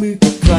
มือกับใคร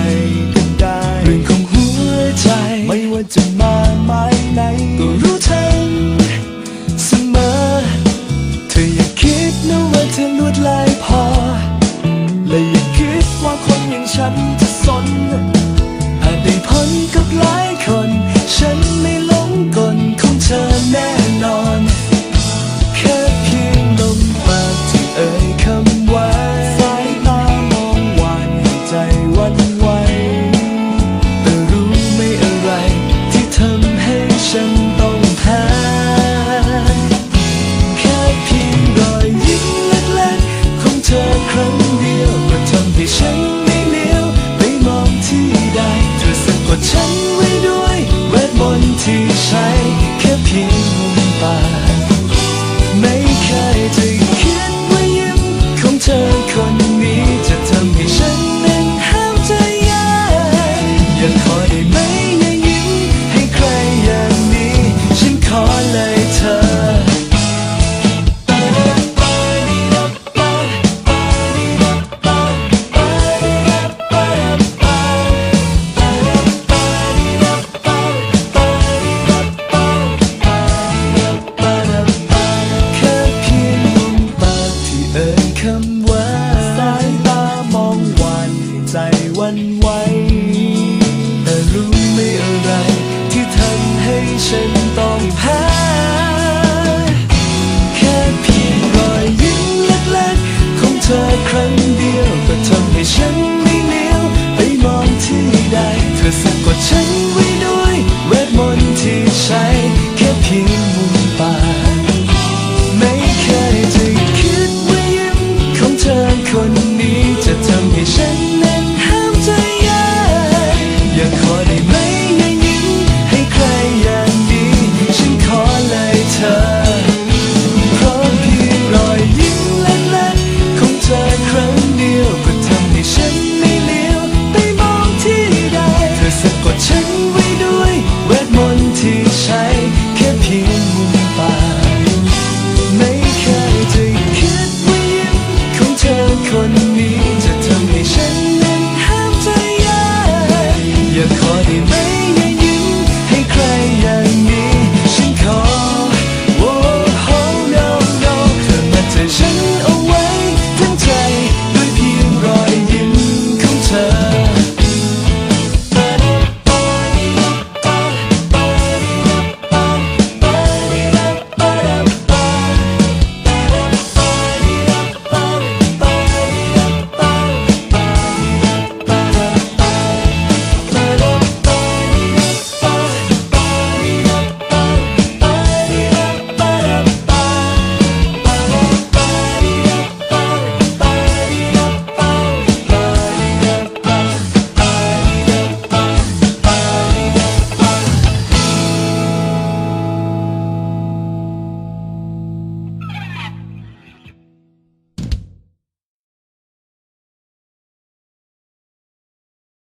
ันไหวแต่รู้ไม่อะไร ที่ทำให้ฉันต้องแพ้แค่เพียงรอยยิ้มเล็กๆของเธอครั้งเดียวก็ทำให้ฉัน 天平。